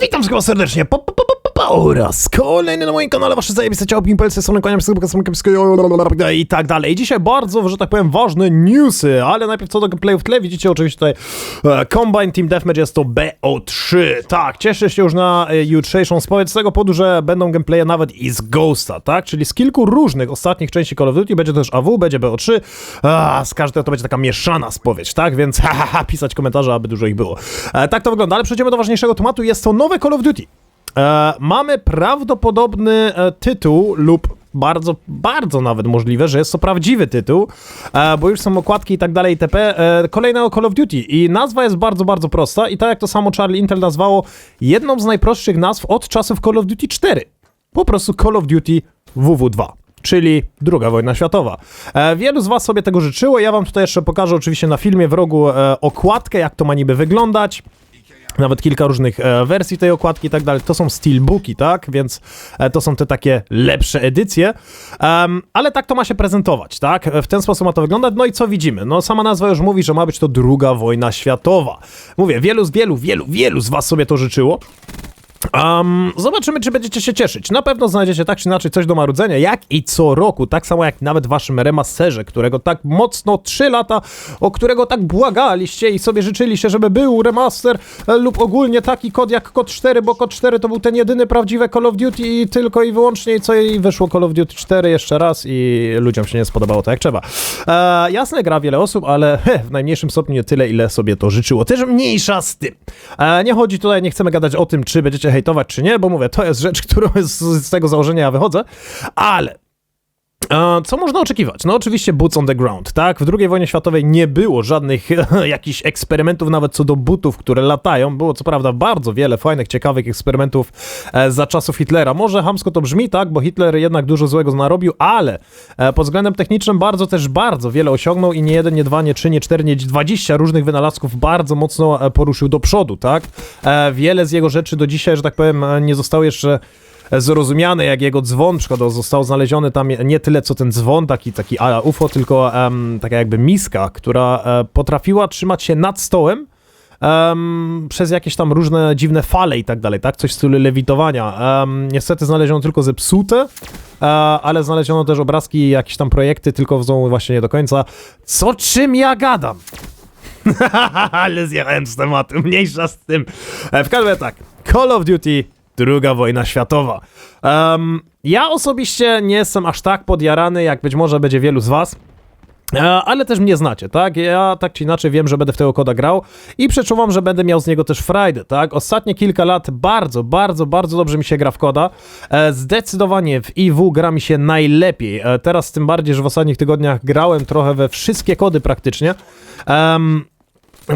Witam wszystkich serdecznie. Po, po, po, oraz kolejny na moim kanale wasze zajebiste ciało Pimpelsy, strony z i tak dalej. Dzisiaj bardzo, że tak powiem, ważne newsy, ale najpierw co do gameplayu w tle, widzicie oczywiście tutaj e, Combine Team Deathmatch jest to BO3. Tak, cieszę się już na e, jutrzejszą spowiedź z tego powodu, że będą gameplaye nawet i z Ghosta, tak? Czyli z kilku różnych ostatnich części Call of Duty, będzie też AW, będzie BO3, a z każdego to będzie taka mieszana spowiedź, tak? Więc ha, ha, ha, pisać komentarze, aby dużo ich było. E, tak to wygląda, ale przejdziemy do ważniejszego tematu, jest to nowe Call of Duty. E, mamy prawdopodobny e, tytuł lub bardzo, bardzo nawet możliwe, że jest to prawdziwy tytuł, e, bo już są okładki i tak dalej itp. E, kolejnego Call of Duty i nazwa jest bardzo, bardzo prosta i tak jak to samo Charlie Intel nazwało, jedną z najprostszych nazw od czasów Call of Duty 4. Po prostu Call of Duty WW2 czyli druga wojna światowa. E, wielu z was sobie tego życzyło, ja wam tutaj jeszcze pokażę oczywiście na filmie w rogu e, okładkę, jak to ma niby wyglądać. Nawet kilka różnych e, wersji tej okładki i tak dalej. To są steelbooki, tak? Więc e, to są te takie lepsze edycje. Em, ale tak to ma się prezentować, tak? E, W ten sposób ma to wyglądać. No i co widzimy? No sama nazwa już mówi, że ma być to druga wojna światowa. Mówię, wielu z wielu, wielu, wielu z was sobie to życzyło. Um, zobaczymy, czy będziecie się cieszyć. Na pewno znajdziecie tak czy inaczej coś do marudzenia, jak i co roku, tak samo jak nawet w waszym remasterze, którego tak mocno 3 lata, o którego tak błagaliście i sobie życzyliście, żeby był remaster e, lub ogólnie taki kod jak kod 4, bo kod 4 to był ten jedyny prawdziwy Call of Duty i tylko i wyłącznie co i wyszło Call of Duty 4 jeszcze raz i ludziom się nie spodobało tak jak trzeba. E, jasne, gra wiele osób, ale he, w najmniejszym stopniu nie tyle, ile sobie to życzyło. Też mniejsza z tym. E, nie chodzi tutaj, nie chcemy gadać o tym, czy będziecie hejtować, czy nie, bo mówię, to jest rzecz, którą z, z tego założenia ja wychodzę, ale Co można oczekiwać? No oczywiście boots on the ground, tak? W II wojnie światowej nie było żadnych jakichś eksperymentów nawet co do butów, które latają. Było co prawda bardzo wiele fajnych, ciekawych eksperymentów e, za czasów Hitlera. Może hamsko to brzmi, tak? Bo Hitler jednak dużo złego narobił, ale e, pod względem technicznym bardzo też bardzo wiele osiągnął i nie jeden, nie dwa, nie trzy, nie cztery, nie dwadzieścia różnych wynalazków bardzo mocno e, poruszył do przodu, tak? Wiele z jego rzeczy do dzisiaj, że tak powiem, nie zostało jeszcze zrozumiane, jak jego dzwon przykładowo został znaleziony tam nie tyle co ten dzwon, taki, taki a UFO, tylko em, taka jakby miska, która e, potrafiła trzymać się nad stołem em, przez jakieś tam różne dziwne fale i tak dalej, tak? Coś w stylu lewitowania. Niestety znaleziono tylko zepsute, e, ale znaleziono też obrazki jakieś tam projekty, tylko są właśnie nie do końca. Co czym ja gadam? ale zjechałem z tematu, mniejsza z tym. E, W każdym razie tak, Call of Duty Druga wojna światowa. Em, ja osobiście nie jestem aż tak podjarany, jak być może będzie wielu z was. E, Ale też mnie znacie, tak? Ja tak czy inaczej wiem, że będę w tego koda grał i przeczuwam, że będę miał z niego też frajdę, tak? Ostatnie kilka lat bardzo, bardzo, bardzo dobrze mi się gra w koda. E, Zdecydowanie w IW gra mi się najlepiej. E, Teraz tym bardziej, że w ostatnich tygodniach grałem trochę we wszystkie kody praktycznie. Em,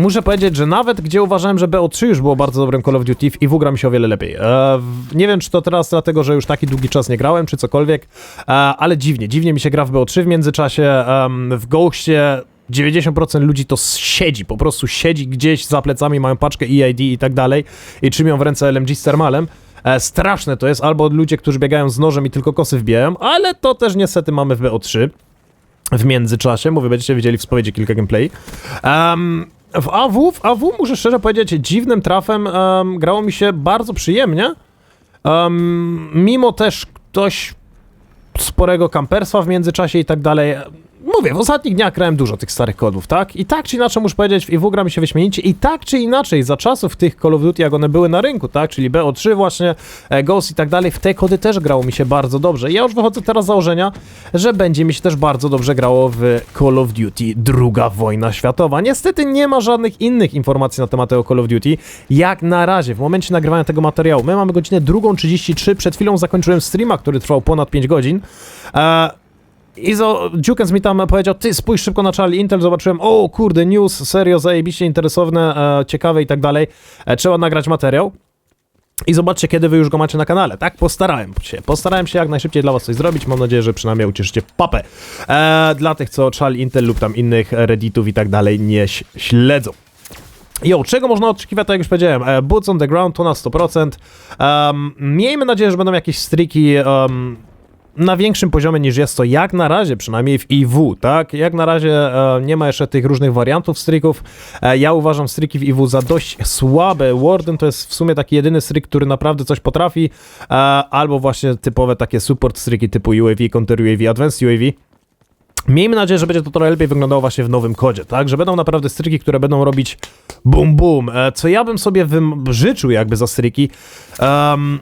Muszę powiedzieć, że nawet gdzie uważałem, że BO3 już było bardzo dobrym Call of Duty, w IW gra mi się o wiele lepiej. E, w- nie wiem, czy to teraz dlatego, że już taki długi czas nie grałem, czy cokolwiek, e, ale dziwnie, dziwnie mi się gra w BO3 w międzyczasie. w Ghostie 90% ludzi to siedzi, po prostu siedzi gdzieś za plecami, mają paczkę EID i tak dalej i trzymią w ręce LMG z termalem. E, straszne to jest, albo ludzie, którzy biegają z nożem i tylko kosy wbijają, ale to też niestety mamy w BO3 w międzyczasie, mówię, będziecie widzieli w spowiedzi kilka gameplay. Um, w AW, w AW muszę szczerze powiedzieć, dziwnym trafem um, grało mi się bardzo przyjemnie. Um, mimo też dość sporego kamperstwa w międzyczasie i tak dalej. Mówię, w ostatnich dniach grałem dużo tych starych kodów, tak? I tak czy inaczej muszę powiedzieć, w IW gra mi się wyśmienicie i tak czy inaczej, za czasów tych Call of Duty, jak one były na rynku, tak? Czyli BO3 właśnie, e, Ghost i tak dalej, w te kody też grało mi się bardzo dobrze. I ja już wychodzę teraz z założenia, że będzie mi się też bardzo dobrze grało w Call of Duty druga wojna światowa. Niestety nie ma żadnych innych informacji na temat tego Call of Duty, jak na razie, w momencie nagrywania tego materiału. My mamy godzinę 2.33, przed chwilą zakończyłem streama, który trwał ponad 5 godzin. E, i zo, Jukens mi tam powiedział, ty spójrz szybko na Charlie Intel, zobaczyłem, o kurde, news, serio, zajebiście interesowne, e, ciekawe i tak dalej, e, trzeba nagrać materiał. I zobaczcie, kiedy wy już go macie na kanale, tak? Postarałem się, postarałem się jak najszybciej dla was coś zrobić, mam nadzieję, że przynajmniej ucieszycie papę. E, dla tych, co Charlie Intel lub tam innych redditów i tak dalej nie śledzą. Jo, czego można oczekiwać, tak jak już powiedziałem, e, boots on the ground to na 100%. Um, miejmy nadzieję, że będą jakieś striki um, na większym poziomie niż jest to jak na razie, przynajmniej w IW, tak? Jak na razie e, nie ma jeszcze tych różnych wariantów strików. E, ja uważam striki w IW za dość słabe. Warden to jest w sumie taki jedyny strik, który naprawdę coś potrafi, e, albo właśnie typowe takie support striki typu UAV, Counter UAV, Advanced UAV. Miejmy nadzieję, że będzie to trochę lepiej wyglądało właśnie w nowym kodzie, tak? Że będą naprawdę stryki, które będą robić bum bum. E, co ja bym sobie życzył jakby za stryki. Um,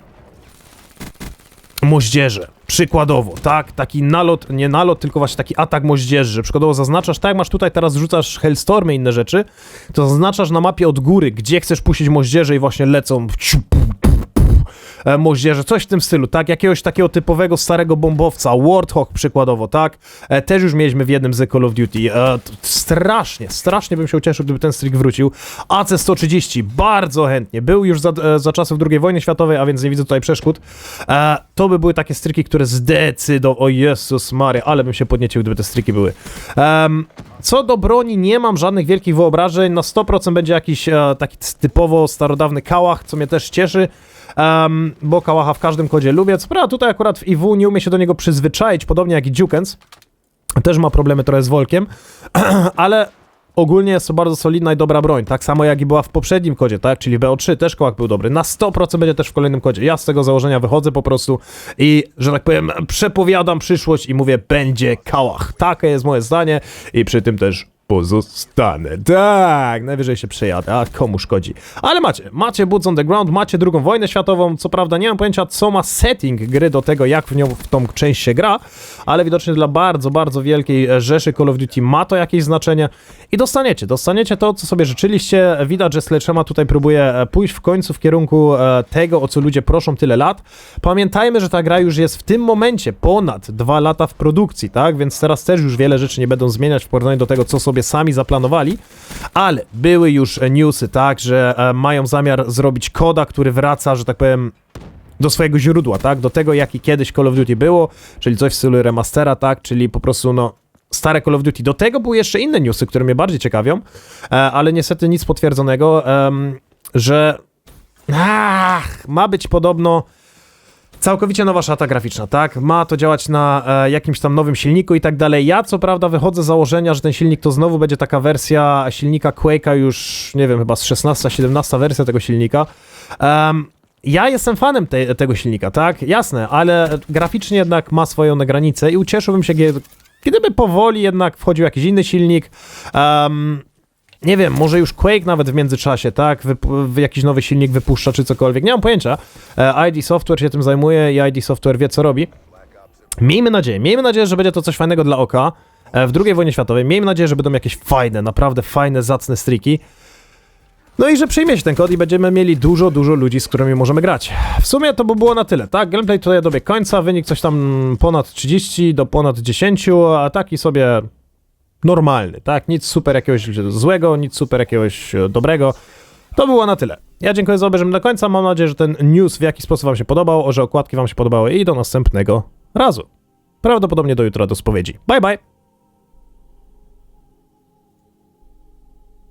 moździerze. Przykładowo, tak? Taki nalot, nie nalot, tylko właśnie taki atak moździerzy. że Przykładowo zaznaczasz, tak jak masz tutaj, teraz rzucasz hellstormy i inne rzeczy, to zaznaczasz na mapie od góry, gdzie chcesz puścić moździerze i właśnie lecą ciu, pu, pu, pu, e, moździerze, coś w tym stylu, tak? Jakiegoś takiego typowego starego bombowca, Warthog przykładowo, tak? E, też już mieliśmy w jednym z Call of Duty. E, strasznie, strasznie bym się ucieszył, gdyby ten strik wrócił. AC-130, bardzo chętnie. Był już za, e, za czasów II wojny światowej, a więc nie widzę tutaj przeszkód. E, to by były takie stryki, które zdecydowały, o Jezus Maria, ale bym się podniecił, gdyby te stryki były. Co do broni, nie mam żadnych wielkich wyobrażeń. Na 100% będzie jakiś e, taki typowo starodawny kałach, co mnie też cieszy. Um, bo kałacha w każdym kodzie lubię. Co prawda tutaj akurat w IW nie umie się do niego przyzwyczaić, podobnie jak i Dukens. Też ma problemy trochę z Wolkiem, ale ogólnie jest to bardzo solidna i dobra broń. Tak samo jak i była w poprzednim kodzie, tak? Czyli w BO3 też kołak był dobry. Na 100% będzie też w kolejnym kodzie. Ja z tego założenia wychodzę po prostu i, że tak powiem, przepowiadam przyszłość i mówię, będzie kałach. Takie jest moje zdanie i przy tym też pozostanę. Tak, najwyżej się przejadę, a komu szkodzi. Ale macie, macie Boots on the Ground, macie drugą wojnę światową, co prawda nie mam pojęcia, co ma setting gry do tego, jak w nią, w tą część się gra, ale widocznie dla bardzo, bardzo wielkiej rzeszy Call of Duty ma to jakieś znaczenie i dostaniecie, dostaniecie to, co sobie życzyliście. Widać, że Sledgehammer tutaj próbuje e, pójść w końcu w kierunku e, tego, o co ludzie proszą tyle lat. Pamiętajmy, że ta gra już jest w tym momencie ponad dwa lata w produkcji, tak? Więc teraz też już wiele rzeczy nie będą zmieniać w porównaniu do tego, co sobie sami zaplanowali, ale były już e, newsy, tak, że e, mają zamiar zrobić koda, który wraca, że tak powiem, do swojego źródła, tak? Do tego, jaki kiedyś Call of Duty było, czyli coś w stylu remastera, tak? Czyli po prostu, no, stare Call of Duty. Do tego były jeszcze inne newsy, które mnie bardziej ciekawią, e, ale niestety nic potwierdzonego, że ach, ma być podobno całkowicie nowa szata graficzna, tak? Ma to działać na e, jakimś tam nowym silniku i tak dalej. Ja co prawda wychodzę z założenia, że ten silnik to znowu będzie taka wersja silnika Quake'a już, nie wiem, chyba z 16-17 wersja tego silnika. Em, ja jestem fanem te, tego silnika, tak? Jasne, ale graficznie jednak ma swoją na granicę i ucieszyłbym się, gdyby powoli jednak wchodził jakiś inny silnik. Em, nie wiem, może już Quake nawet w międzyczasie, tak? Wyp- jakiś nowy silnik wypuszcza czy cokolwiek. Nie mam pojęcia. E, ID Software się tym zajmuje i ID Software wie, co robi. Miejmy nadzieję, miejmy nadzieję, że będzie to coś fajnego dla oka. E, w II wojnie światowej. Miejmy nadzieję, że będą jakieś fajne, naprawdę fajne, zacne striki. No i że przyjmie się ten kod i będziemy mieli dużo, dużo ludzi, z którymi możemy grać. W sumie to by było na tyle, tak? Gameplay tutaj dobiegł końca, wynik coś tam ponad 30 do ponad 10, a taki sobie normalny, tak? Nic super jakiegoś złego, nic super jakiegoś e, dobrego. To było na tyle. Ja dziękuję za obejrzenie do końca. Mam nadzieję, że ten news w jakiś sposób Wam się podobał, że okładki Wam się podobały i do następnego razu. Prawdopodobnie do jutra do spowiedzi. Bye bye!